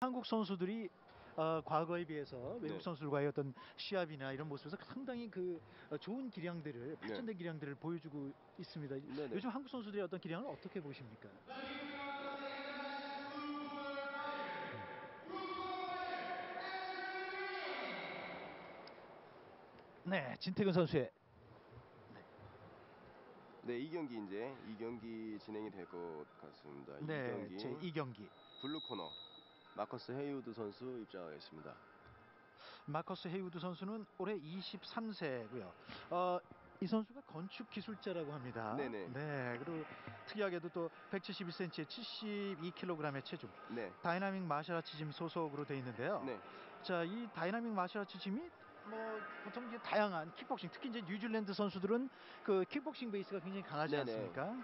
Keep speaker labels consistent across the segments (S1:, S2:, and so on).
S1: 한국 선수들이 어, 과거에 비해서 외국
S2: 네.
S1: 선수들과의 어떤 시합이나 이런 모습에서 상당히 그 어, 좋은 기량들을 발전된 기량들을 보여주고 있습니다.
S2: 네네.
S1: 요즘 한국 선수들의 어떤 기량을 어떻게 보십니까? 네, 진태근 선수의
S2: 네, 이 경기 이제 이 경기 진행이 될 것 같습니다. 이
S1: 네,
S2: 경기
S1: 제 2경기
S2: 블루 코너 마커스 헤이우드 선수 입장하겠습니다.
S1: 마커스 헤이우드 선수는 올해 23세고요. 어, 이 선수가 건축 기술자라고 합니다.
S2: 네네.
S1: 네, 그리고 특이하게도 또 171cm에 72kg의 체중.
S2: 네,
S1: 다이나믹 마샬아츠 짐 소속으로 돼 있는데요.
S2: 네,
S1: 자, 이 다이나믹 마샬아츠 짐이 뭐 보통 이제 다양한 킥복싱, 특히 이제 뉴질랜드 선수들은 그 킥복싱 베이스가 굉장히 강하지
S2: 네네.
S1: 않습니까?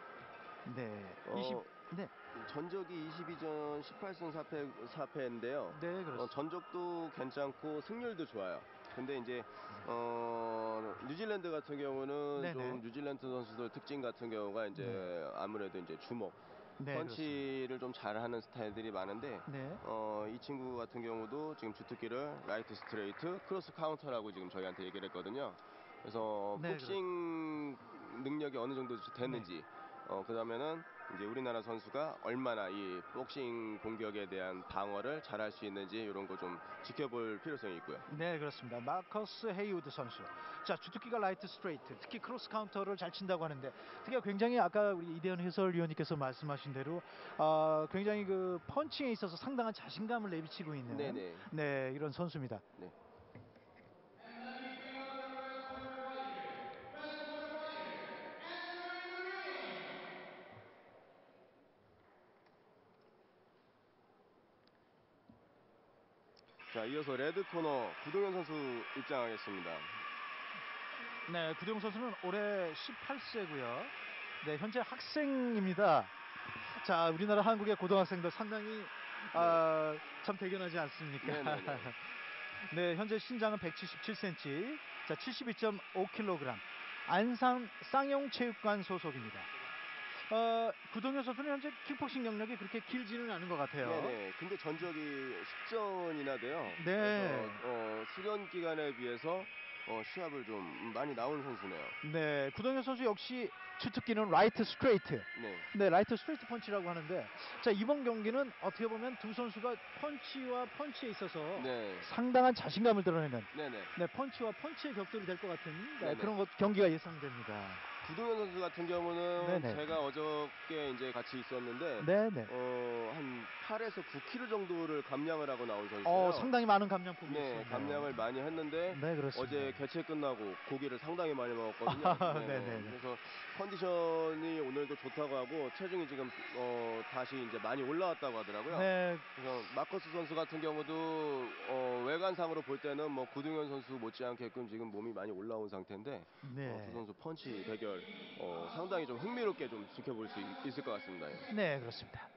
S1: 네,
S2: 어,
S1: 20, 네,
S2: 전적이 22전 18승 4패 4패인데요.
S1: 네
S2: 어,
S1: 그렇습니다.
S2: 전적도 괜찮고 승률도 좋아요. 근데 이제 어, 뉴질랜드 같은 경우는
S1: 네네.
S2: 좀 뉴질랜드 선수들 특징 같은 경우가 이제 아무래도 이제 주먹,
S1: 네, 그렇습니다.
S2: 펀치를 좀 잘하는 스타일들이 많은데
S1: 네,
S2: 어, 이 친구 같은 경우도 지금 주특기를 라이트 스트레이트, 크로스 카운터라고 지금 저희한테 얘기를 했거든요. 그래서
S1: 네,
S2: 복싱 능력이 어느 정도 됐는지, 어, 그 다음에는 이제 우리나라 선수가 얼마나 이 복싱 공격에 대한 방어를 잘할 수 있는지 이런 거 좀 지켜볼 필요성이 있고요.
S1: 네 그렇습니다. 마커스 헤이우드 선수. 자 주특기가 라이트 스트레이트, 특히 크로스 카운터를 잘 친다고 하는데, 특히 굉장히 아까 우리 이대현 해설위원님께서 말씀하신 대로 어, 굉장히 그 펀칭에 있어서 상당한 자신감을 내비치고 있는
S2: 네네.
S1: 네 이런 선수입니다.
S2: 네. 자, 이어서 레드 코너 구동현 선수 입장하겠습니다.
S1: 네 구정 선수는 올해 18세고요. 네 현재 학생입니다. 자 우리나라 한국의 고등학생들 상당히 아, 참 대견하지 않습니까?
S2: 네네네.
S1: 네, 현재 신장은 177cm, 자 72.5kg, 안산 쌍용체육관 소속입니다. 어, 구동현 선수는 현재 킥복싱 경력이 그렇게 길지는 않은 것 같아요.
S2: 네네. 근데 전적이 10전이나 돼요.
S1: 네.
S2: 그래서 어, 수련 기간에 비해서 어, 시합을 좀 많이 나온 선수네요.
S1: 네, 구동현 선수 역시 주특기는 라이트 스트레이트.
S2: 네.
S1: 네, 라이트 스트레이트 펀치라고 하는데, 자 이번 경기는 어떻게 보면 두 선수가 펀치와 펀치에 있어서
S2: 네.
S1: 상당한 자신감을 드러내는
S2: 네네.
S1: 네, 펀치와 펀치의 격돌이 될 것 같은 네. 그런 것, 경기가 예상됩니다.
S2: 구동현 선수 같은 경우는
S1: 네네.
S2: 제가 어저께 이제 같이 있었는데
S1: 네, 네.
S2: 어, 한 8에서 9kg 정도를 감량을 하고 나온 선수예요.
S1: 어, 상당히 많은 감량폭이
S2: 네,
S1: 있습니다.
S2: 감량을 많이 했는데
S1: 네, 그렇습니다.
S2: 어제 개최 끝나고 고기를 상당히 많이 먹었거든요.
S1: 아,
S2: 네,
S1: 네네네.
S2: 그래서 컨디션이 오늘도 좋다고 하고 체중이 지금 어, 다시 이제 많이 올라왔다고 하더라고요.
S1: 네,
S2: 그래서 마커스 선수 같은 경우도 어, 외관상으로 볼 때는 뭐 구동현 선수 못지않게끔 지금 몸이 많이 올라온 상태인데
S1: 네.
S2: 어, 두 선수 펀치 대결 어, 상당히 좀 흥미롭게 좀 지켜볼 수 있, 있을 것 같습니다. 예.
S1: 네, 그렇습니다.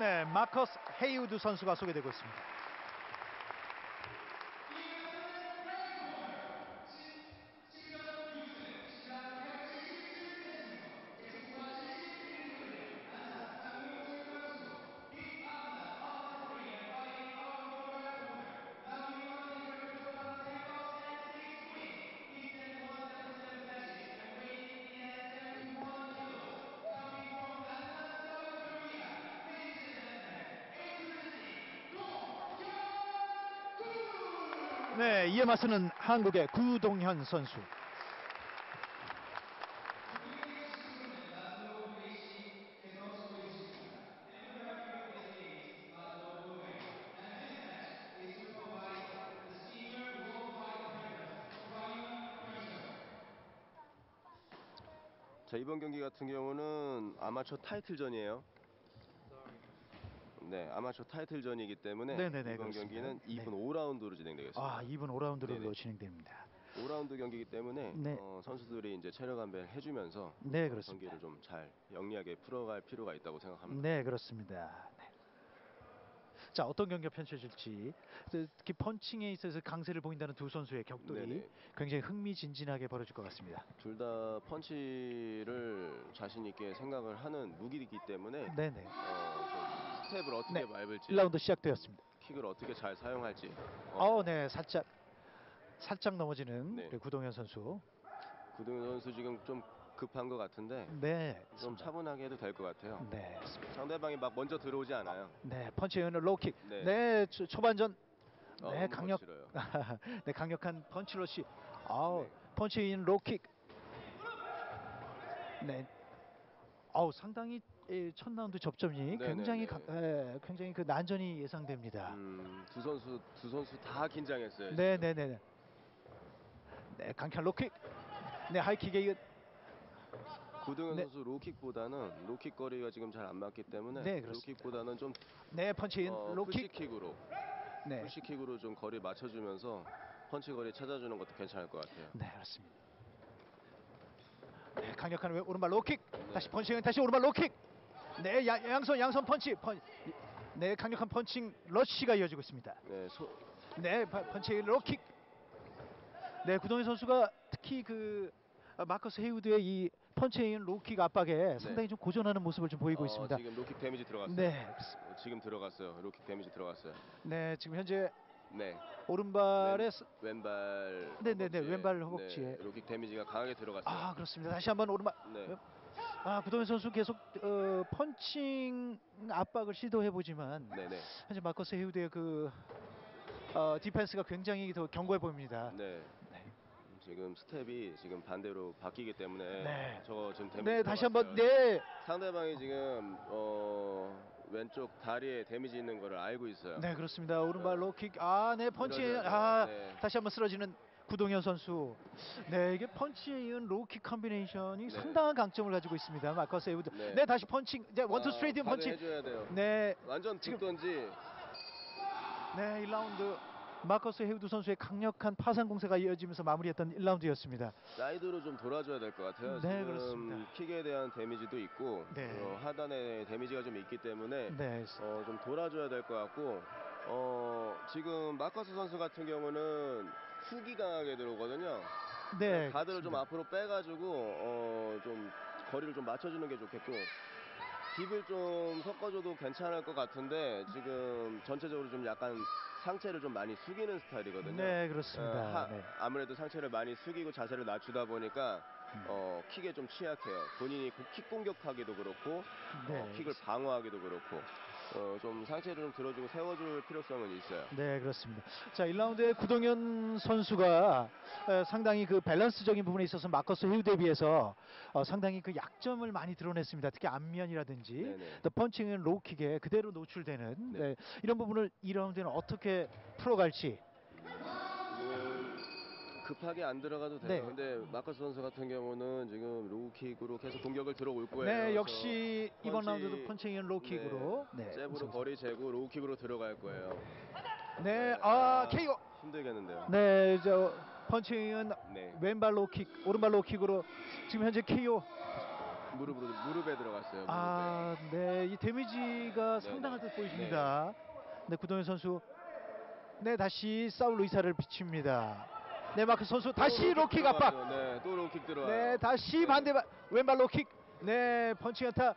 S1: 네, 마커스 헤이우드 선수가 소개되고 있습니다. 네, 이에 맞서는 한국의 구동현 선수.
S3: 자,
S2: 이번 경기 같은 경우는 아마추어 타이틀전이에요. 네, 아마추어 타이틀전이기 때문에
S1: 네네네,
S2: 이번
S1: 그렇습니다.
S2: 경기는
S1: 네.
S2: 2분 5라운드로 진행되겠습니다.
S1: 아 2분 5라운드로
S2: 네네.
S1: 진행됩니다.
S2: 5라운드 경기이기 때문에
S1: 네.
S2: 어, 선수들이 이제 체력 안배를 해주면서
S1: 네 그렇습니다.
S2: 경기를 좀 잘 영리하게 풀어갈 필요가 있다고 생각합니다.
S1: 네 그렇습니다. 네. 자 어떤 경기가 펼쳐질지 그 특히 펀칭에 있어서 강세를 보인다는 두 선수의 격돌이
S2: 네네.
S1: 굉장히 흥미진진하게 벌어질 것 같습니다.
S2: 둘 다 펀치를 자신 있게 생각을 하는 무기이기 때문에
S1: 네네.
S2: 어, 좀 스텝을 어떻게
S1: 네.
S2: 밟을지
S1: 1라운드 시작되었습니다.
S2: 킥을 어떻게 잘 사용할지
S1: 어, 네, 살짝 살짝 넘어지는
S2: 네.
S1: 우리 구동현 선수.
S2: 구동현 선수 지금 좀 급한 것 같은데
S1: 네,
S2: 좀 차분하게 해도 될 것 같아요.
S1: 네, 맞습니다.
S2: 상대방이 막 먼저 들어오지 않아요.
S1: 네, 펀치에 의한 로킥.
S2: 네.
S1: 네, 초, 초반전.
S2: 어,
S1: 네, 강력. 네, 강력한 펀치러시. 아우,
S2: 네.
S1: 펀치에 의한 로킥. 네. 아우, 상당히 예, 첫 라운드 접점이
S2: 네,
S1: 굉장히
S2: 네,
S1: 가,
S2: 네.
S1: 예, 굉장히 그 난전이 예상됩니다.
S2: 음, 두 선수 두 선수 다 긴장했어요.
S1: 네, 네, 네, 네. 네, 강력 로킥. 네, 하이킥에 이은
S2: 구동현
S1: 네.
S2: 선수 로킥보다는 로킥 거리가 지금 잘 안 맞기 때문에
S1: 네, 그렇습니다.
S2: 로킥보다는 좀
S1: 네, 의한
S2: 어,
S1: 로킥.
S2: 푸시킥으로
S1: 네.
S2: 푸시킥으로 좀 거리 맞춰주면서 펀치 거리 찾아주는 것도 괜찮을 것 같아요.
S1: 네, 그렇습니다. 네, 강력한 왼- 오른발 로킥.
S2: 네.
S1: 다시 펀칭, 다시 오른발 로킥. 네, 야, 양손 양손 펀치. 펀. 네, 강력한 펀칭 러쉬가 이어지고 있습니다.
S2: 네, 소,
S1: 네, 파- 펀치 로킥. 네, 구동현 선수가 특히 그 아, 마커스 헤이우드의 이 펀치인 로킥 압박에 상당히 좀 고전하는 모습을 좀 보이고
S2: 어,
S1: 있습니다.
S2: 지금 로킥 데미지 들어갔어요.
S1: 네.
S2: 어, 지금 들어갔어요. 로킥 데미지 들어갔어요.
S1: 네, 지금 현재
S2: 네,
S1: 오른발에 스-
S2: 왼발.
S1: 네, 네, 네,
S2: 허벅지에,
S1: 왼발 허벅지에.
S2: 네, 로킥 데미지가 강하게 들어갔어요.
S1: 아 그렇습니다. 다시 한번 오른발.
S2: 네,
S1: 아 구동현 선수 계속 어, 펀칭 압박을 시도해 보지만
S2: 네, 네,
S1: 현재 마커스 헤우드의 그 어, 디펜스가 굉장히 더 견고해 보입니다.
S2: 네.
S1: 네.
S2: 지금 스텝이 지금 반대로 바뀌기 때문에
S1: 네.
S2: 저거 지금 데미지
S1: 네 다시
S2: 들어갔어요.
S1: 한번 네.
S2: 상대방이 지금 어, 왼쪽 다리에 데미지 있는 거를 알고 있어요.
S1: 네 그렇습니다. 오른발 로킥. 아네 펀치.
S2: 그러죠.
S1: 아
S2: 네.
S1: 다시 한번 쓰러지는 구동현 선수. 네 이게 펀치에 이은 로킥 컨비네이션이
S2: 네.
S1: 상당한 강점을 가지고 있습니다. 마커스 헤우드.
S2: 네.
S1: 네, 다시 펀칭. 이제 원투
S2: 아,
S1: 스트레이트 펀치.
S2: 해줘야 돼요.
S1: 네.
S2: 완전
S1: 지금-
S2: 듣던지
S1: 네, 1라운드 마커스 헤우드 선수의 강력한 파상 공세가 이어지면서 마무리했던 1라운드였습니다.
S2: 사이드로 좀 돌아줘야 될 것 같아요.
S1: 네, 그렇습니다.
S2: 킥에 대한 데미지도 있고
S1: 네.
S2: 어, 하단에 데미지가 좀 있기 때문에
S1: 네,
S2: 어, 좀 돌아줘야 될 것 같고 어, 지금 마커스 선수 같은 경우는 훅이 강하게 들어오거든요.
S1: 네,
S2: 가드를 좀
S1: 그렇습니다.
S2: 앞으로 빼가지고 어, 좀 거리를 좀 맞춰주는 게 좋겠고 딥을 좀 섞어줘도 괜찮을 것 같은데 지금 전체적으로 좀 약간 상체를 좀 많이 숙이는 스타일이거든요.
S1: 네,
S2: 어,
S1: 그렇습니다.
S2: 하-
S1: 네.
S2: 아무래도 상체를 많이 숙이고 자세를 낮추다 보니까
S1: 음.
S2: 어, 킥에 좀 취약해요. 본인이 고- 킥 공격하기도 그렇고
S1: 네,
S2: 어, 킥을 방어하기도 그렇고 어, 좀 상체를 좀 들어주고 세워줄 필요성은 있어요.
S1: 네, 그렇습니다. 자, 1라운드에 구동현 선수가 어, 상당히 그 밸런스적인 부분에 있어서 마커스 헤우드에 비해서 어, 상당히 그 약점을 많이 드러냈습니다. 특히 앞면이라든지
S2: 네네.
S1: 또 펀칭은 로킥에 그대로 노출되는
S2: 네.
S1: 네, 이런 부분을 2라운드에는 어떻게 풀어갈지
S2: 급하게 안 들어가도 돼요.
S1: 네.
S2: 근데 마커스 선수 같은 경우는 지금 로우킥으로 계속 공격을 들어올 거예요.
S1: 네, 역시 이번
S2: 펀치-
S1: 라운드도 펀칭은 로킥으로 네,
S2: 잽으로
S1: 우승.
S2: 거리 재고 로우킥으로 들어갈 거예요.
S1: 네, 아, KO.
S2: 힘들겠는데요.
S1: 네, 저 펀칭은
S2: 네.
S1: 왼발 로킥, 오른발 로킥으로 지금 현재 KO.
S2: 무릎으로 무릎에 들어갔어요. 무릎에.
S1: 아, 네, 이 데미지가 상당할 듯 보입니다. 네, 구동현 선수. 네, 다시 싸울 의사를 비칩니다. 네, 마크 선수 다시
S2: 또
S1: 로킥 압박.
S2: 네, 또 로킥 들어와요.
S1: 네, 다시 반대 발 왼발 로킥. 네, 펀칭 안타.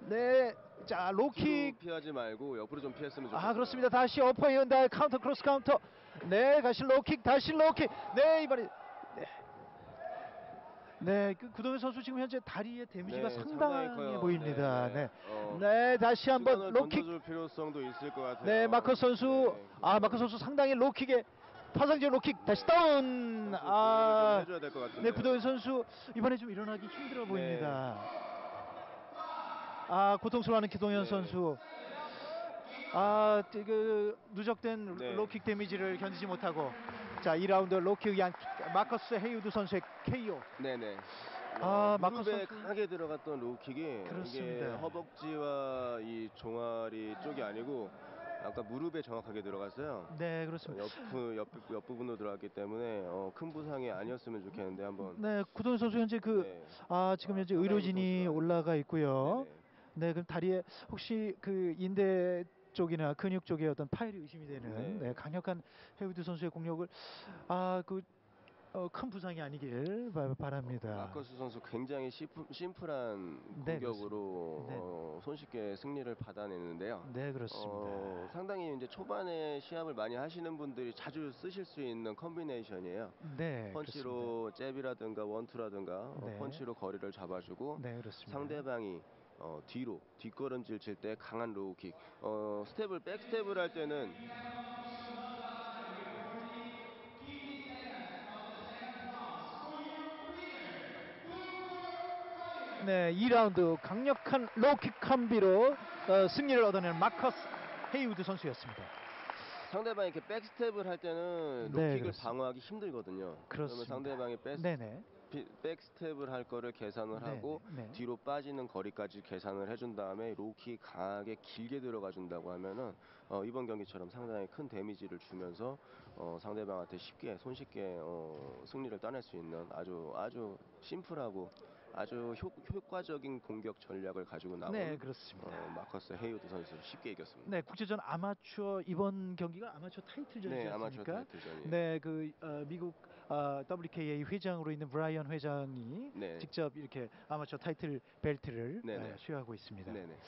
S1: 네, 자 로킥.
S2: 피하지 말고 옆으로 좀 피했으면 좋겠어요.
S1: 아 그렇습니다. 다시 어퍼 이은다 카운터 크로스 카운터. 네, 다시 로킥, 다시 로킥. 네, 이번에 네. 네, 그 구동현 선수 지금 현재 다리의 데미지가
S2: 네,
S1: 상당해
S2: 커요.
S1: 보입니다. 네,
S2: 네, 어,
S1: 네, 다시 한번
S2: 시간을
S1: 로킥.
S2: 던져줄 필요성도 있을 것 같아요.
S1: 네, 마커 선수.
S2: 네.
S1: 아, 마커 선수 상당히 로킥에 파상적 로킥 다시 다운. 아,
S2: 해줘야 될 것 같은데.
S1: 네, 구동현 선수 이번에 좀 일어나기 힘들어 보입니다. 아, 고통스러워하는 기동현
S2: 네.
S1: 선수. 아, 그 누적된
S2: 네.
S1: 로킥 데미지를 견디지 못하고 자, 2라운드 로킥에 의한 마커스 헤이우드 선수의 KO.
S2: 네 네.
S1: 아,
S2: 어,
S1: 마커스
S2: 무릎에
S1: 선수.
S2: 강하게 들어갔던 로우킥이 이게
S1: 그렇습니다.
S2: 허벅지와 이 종아리 쪽이 아니고 아까 무릎에 정확하게 들어갔어요.
S1: 네, 그렇습니다.
S2: 옆, 옆, 옆 부분으로 들어갔기 때문에 어, 큰 부상이 아니었으면 좋겠는데 한번
S1: 네, 구동 선수 현재 그
S2: 네.
S1: 아, 지금 현재 의료진이
S2: 선수가.
S1: 올라가 있고요.
S2: 네네.
S1: 네, 그럼 다리에 혹시 그 인대 쪽이나 근육 쪽에 어떤 파열이 의심이 되는
S2: 네.
S1: 네, 강력한 헤이우드 선수의 공격을 아, 그 어, 큰 부상이 아니길 바, 바랍니다.
S2: 마커스 선수 굉장히 심플, 심플한
S1: 네,
S2: 공격으로
S1: 네.
S2: 어, 손쉽게 승리를 받아내는데요.
S1: 네, 그렇습니다.
S2: 어, 상당히 이제 초반에 시합을 많이 하시는 분들이 자주 쓰실 수 있는 컨비네이션이에요.
S1: 네,
S2: 펀치로 잽이라든가 원투라든가 어,
S1: 네.
S2: 펀치로 거리를 잡아주고
S1: 그렇습니다. 네, 그렇습니다.
S2: 상대방이 어, 뒤로 뒷걸음질 칠 때 강한 로우킥 어, 스텝을 백스텝을 할 때는
S1: 네, 2라운드 강력한 로킥 콤비로 어, 승리를 얻어낸 마커스 헤이우드 선수였습니다.
S2: 상대방이 이렇게 백스텝을 할 때는
S1: 네,
S2: 로킥을
S1: 그렇습니다.
S2: 방어하기 힘들거든요.
S1: 그렇습니다.
S2: 그러면 상대방이 백스,
S1: 네네.
S2: 피- 백스텝을 할 거를 계산을
S1: 네,
S2: 하고
S1: 네.
S2: 뒤로 빠지는 거리까지 계산을 해준 다음에 로킥 강하게 길게 들어가 준다고 하면은 어, 이번 경기처럼 상당히 큰 데미지를 주면서 어, 상대방한테 쉽게 손쉽게 어, 승리를 따낼 수 있는 아주 아주 심플하고 아주 효, 효과적인 공격 전략을 가지고 나온
S1: 네, 그렇습니다.
S2: 어, 마커스 헤이우드 선수를 쉽게 이겼습니다.
S1: 네, 국제전 아마추어 이번 경기가 아마추어 타이틀전이지
S2: 네, 아마추어
S1: 않습니까?
S2: 타이틀전이에요.
S1: 네, 그 어, 미국 어, WKA 회장으로 있는 브라이언 회장이
S2: 네.
S1: 직접 이렇게 아마추어 타이틀 벨트를
S2: 네네.
S1: 어, 수여하고 있습니다.
S2: 네네.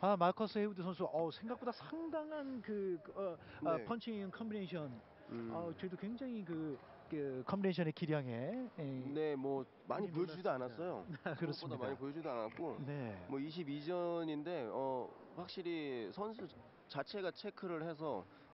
S1: 아 마커스 헤이우드 선수 어, 생각보다 상당한 그 어, 어,
S2: 네.
S1: 펀칭 컨비네이션
S2: 음,
S1: 어, 저희도 굉장히 그, 그 컨비네이션의 기량에 예,
S2: 네, 뭐 많이 보여주지도. 않았어요.
S1: 그렇습니다.
S2: 그것보다 많이 보여주지도 않았고
S1: 네.
S2: 뭐 22전인데 어 확실히 선수 자체가 체크를 해서